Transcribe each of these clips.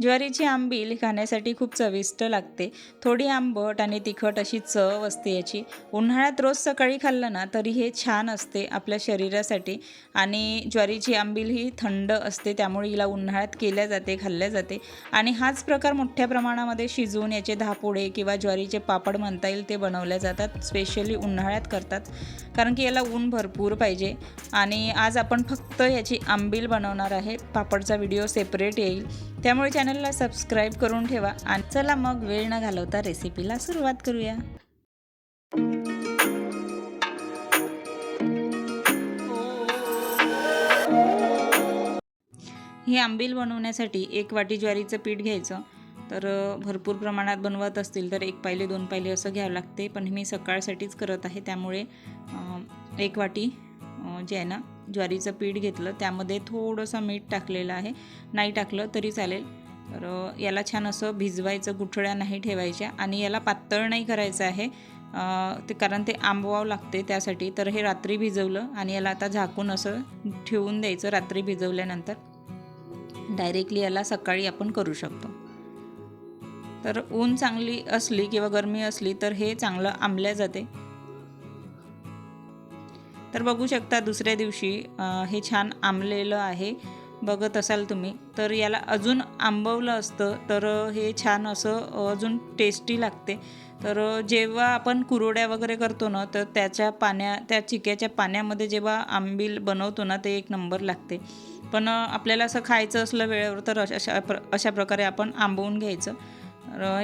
ज्वारीची आंबील खाण्यासाठी खूप चविष्ट लागते. थोडी आंबट आणि तिखट अशी चव असते याची. उन्हाळ्यात रोज सकाळी खाल्लं ना तरी हे छान असते आपल्या शरीरासाठी. आणि ज्वारीची आंबील ही थंड असते त्यामुळे हिला उन्हाळ्यात केल्या जाते खाल्ल्या जाते. आणि हाच प्रकार मोठ्या प्रमाणामध्ये शिजवून याचे धापोडे किंवा ज्वारीचे पापड म्हणता येईल ते बनवल्या जातात. स्पेशली उन्हाळ्यात करतात. कारण की याला ऊन भरपूर पाहिजे. आणि आज आपण फक्त याची आंबील बनवणार आहे. पापडचा व्हिडिओ सेपरेट येईल. त्यामुळे चॅनलला सबस्क्राईब करून ठेवा आणि चला मग वेळ न घालवता रेसिपीला सुरुवात करूया. ही आंबील बनवण्यासाठी एक वाटी ज्वारीचं पीठ घ्यायचं. तर भरपूर प्रमाणात बनवत असतील तर एक पायले दोन पायले असं घ्यावं लागते. पण मी सकाळसाठीच करत आहे. त्यामुळे एक वाटी जे आहे ना ज्वारीचं पीठ घेतलं. त्यामध्ये थोडंसं मीठ टाकलेलं आहे. नाही टाकलं तरी चालेल. तर याला छान असं भिजवायचं गुठळ्या नाही ठेवायच्या आणि याला पातळ नाही करायचं आहे. ते कारण ते आंबवावं लागते त्यासाठी. तर हे रात्री भिजवलं आणि याला आता झाकून असं ठेवून द्यायचं रात्री भिजवल्यानंतर. डायरेक्टली याला सकाळी आपण करू शकतो. तर ऊन चांगली असली किंवा गरमी असली तर हे चांगलं आंबल्या जाते. तर बघू शकता दुसऱ्या दिवशी हे छान आंबलेलं आहे. बघत असाल तुम्ही तर याला अजून आंबवलं असतं तर हे छान असं अजून टेस्टी लागते. तर जेव्हा आपण कुरोड्या वगैरे करतो ना तर त्याच्या पाण्या त्या चिक्याच्या पाण्यामध्ये जेव्हा आंबील बनवतो ना ते एक नंबर लागते. पण आपल्याला असं खायचं असलं वेळेवर तर अशा अशा प्र अशा प्रकारे आपण आंबवून घ्यायचं.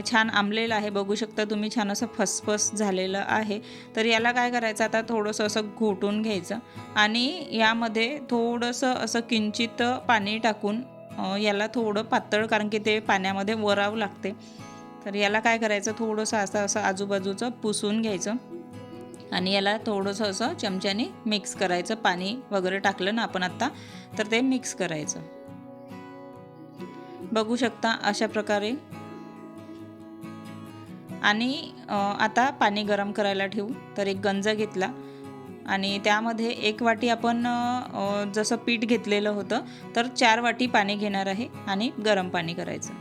छान आंबलेलं आहे. बघू शकता तुम्ही छान असं फसफस झालेलं आहे. तर याला काय करायचं? आता थोडंसं असं घोटून घ्यायचं आणि यामध्ये थोडंसं असं किंचित पाणी टाकून याला थोडं पातळ कारण की ते पाण्यामध्ये वरावं लागते. तर याला काय करायचं? थोडंसं असं असं आजूबाजूचं पुसून घ्यायचं आणि याला थोडंसं असं चमच्याने मिक्स करायचं. पाणी वगैरे टाकलं ना आपण आत्ता तर ते मिक्स करायचं. बघू शकता अशा प्रकारे आणि आता पाणी गरम करायला ठेवू. तर एक गंज घेतला आणि त्यामध्ये एक वाटी आपण जसं पीठ घेतलेलं होतं तर चार वाटी पाणी घेणार आहे आणि गरम पाणी करायचं.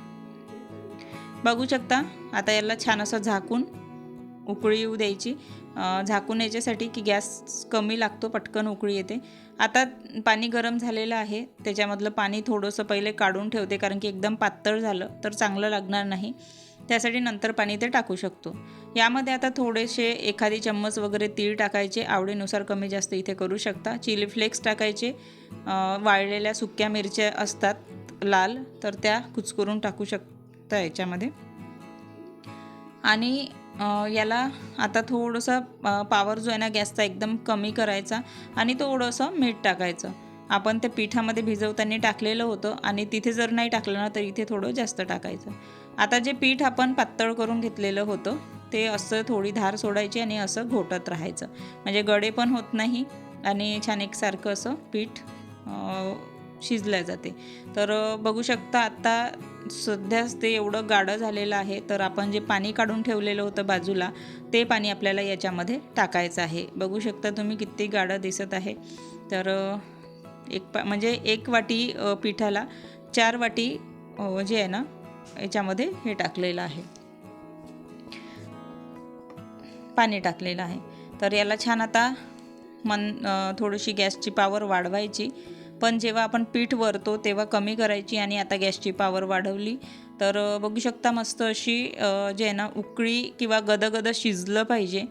बघू शकता आता याला छान असं झाकून उकळी येऊ द्यायची. झाकून याच्यासाठी की गॅस कमी लागतो पटकन उकळी येते. आता पाणी गरम झालेलं आहे त्याच्यामधलं पाणी थोडंसं पहिले काढून ठेवते कारण की एकदम पातळ झालं तर चांगलं लागणार नाही. त्यासाठी नंतर पाणी ते टाकू शकतो. यामध्ये आता थोडेसे एखादी चम्मच वगैरे तीळ टाकायचे आवडीनुसार कमी जास्त इथे करू शकता. चिली फ्लेक्स टाकायचे वाळलेल्या सुक्या मिरच्या असतात लाल तर त्या कुचकरून टाकू शकता याच्यामध्ये. आणि याला आता थोडंसं पावर जो आहे ना गॅसचा एकदम कमी करायचा आणि थोडंसं मीठ टाकायचं. आपण त्या पिठामध्ये भिजवताना टाकलेलं होतं आणि तिथे जर नाही टाकलं ना तर इथे थोडं जास्त टाकायचं. आता जे पीठ आपण पातळ करून घेतलेलं होतं ते असं थोडी धार सोडायची आणि असं घोटत राहायचं. म्हणजे गडे पण होत नाही आणि छान एकसारखं असं पीठ अ, शिजलं जाते. तर बघू शकता आत्ता सध्याच ते एवढं गाढं झालेलं आहे तर आपण जे पाणी काढून ठेवलेलं होतं बाजूला ते पाणी आपल्याला याच्यामध्ये टाकायचं आहे. बघू शकता तुम्ही किती गाढं दिसत आहे. तर एक पा म्हणजे एक वाटी पिठाला चार वाटी जे आहे ना याच्यामध्ये हे टाकलेलं आहे. पाणी टाकलेलं आहे. तर याला छान आता मन थोडीशी गॅसची पावर वाढवायची. पण जेव्हा आपण पीठ वरतो तेव्हा कमी करायची आणि आता गॅसची पावर वाढवली. तर बघू शकता मस्त अशी जे आहे ना उकळी किंवा गदगद शिजलं पाहिजे.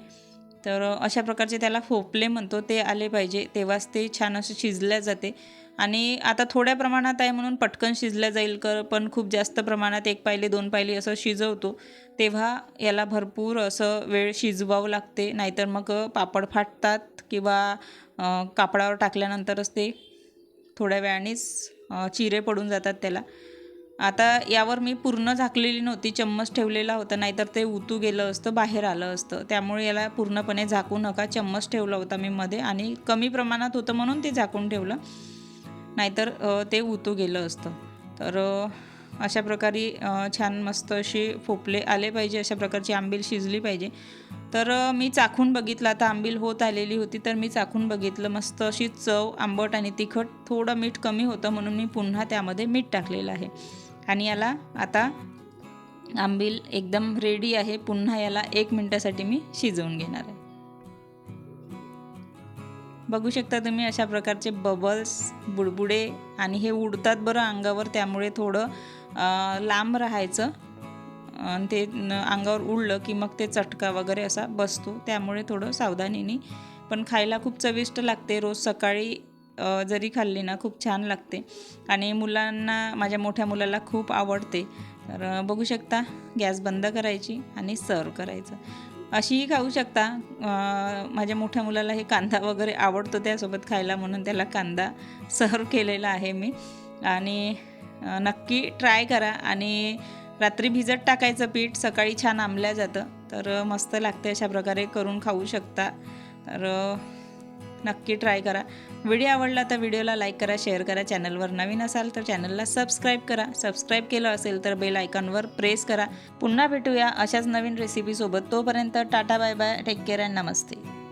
तर अशा प्रकारचे त्याला फोपले म्हणतो ते आले पाहिजे. तेव्हाच ते छान असं शिजल्या जाते. आणि आता थोड्या प्रमाणात आहे म्हणून पटकन शिजल्या जाईल कर पण खूप जास्त प्रमाणात एक पायले दोन पायले असं शिजवतो. तेव्हा याला भरपूर असं वेळ शिजवावं लागते. नाहीतर मग पापड फाटतात किंवा कापडावर टाकल्यानंतरच ते थोड्या वेळानेच चिरे पडून जातात त्याला. आता यावर मी पूर्ण झाकलेली नव्हती चम्मच ठेवलेला होता नाहीतर ते उतू गेलं असतं बाहेर आलं असतं. त्यामुळे याला पूर्णपणे झाकू नका चम्मच ठेवला होता मी मध्ये आणि कमी प्रमाणात होतं म्हणून ते झाकून ठेवलं. नाहीतर ते उतू गेलं असतं. तर अशा प्रकारे छान मस्त अशी फोपले आले पाहिजे अशा प्रकारची आंबील शिजली पाहिजे. तर मी चाखून बघितलं. आता आंबील होत आलेली होती तर मी चाखून बघितलं. मस्त अशी चव आंबट आणि तिखट. थोडं मीठ कमी होतं म्हणून मी पुन्हा त्यामध्ये मीठ टाकलेलं आहे. आणि याला आता आंबील एकदम रेडी आहे. पुन्हा याला एक मिनटासाठी मी शिजवून घेणार आहे. बघू शकता तुम्ही अशा प्रकारचे बबल्स बुडबुडे आणि हे उडतात बरं अंगावर. त्यामुळे थोडं लांब राहायचं. आणि ते अंगावर उडलं की मग ते चटका वगैरे असा बसतो. त्यामुळे थोडं सावधानीने पण खायला खूप चविष्ट लागते. रोज सकाळी जरी खाल्ली ना खूप छान लागते. आणि मुलांना माझ्या मोठ्या मुलाला खूप आवडते. तर बघू शकता गॅस बंद करायची आणि सर्व करायचं. अशीही खाऊ शकता. माझ्या मोठ्या मुलाला हे कांदा वगैरे आवडतो त्यासोबत खायला म्हणून त्याला कांदा सर्व केलेला आहे मी. आणि नक्की ट्राय करा. आणि रात्री भिजत टाकायचं पीठ सकाळी छान आंबल्या जातं. तर मस्त लागते अशा प्रकारे करून खाऊ शकता. तर नक्की ट्राय करा. व्हिडिओ आवडला तर व्हिडिओला लाईक करा शेअर करा. चॅनलवर नवीन असाल तर चॅनलला सबस्क्राईब करा. सबस्क्राईब केलं असेल तर बेल आयकॉनवर प्रेस करा. पुन्हा भेटूया अशाच नवीन रेसिपीसोबत तोपर्यंत tata bye bye. Take care and Namaste.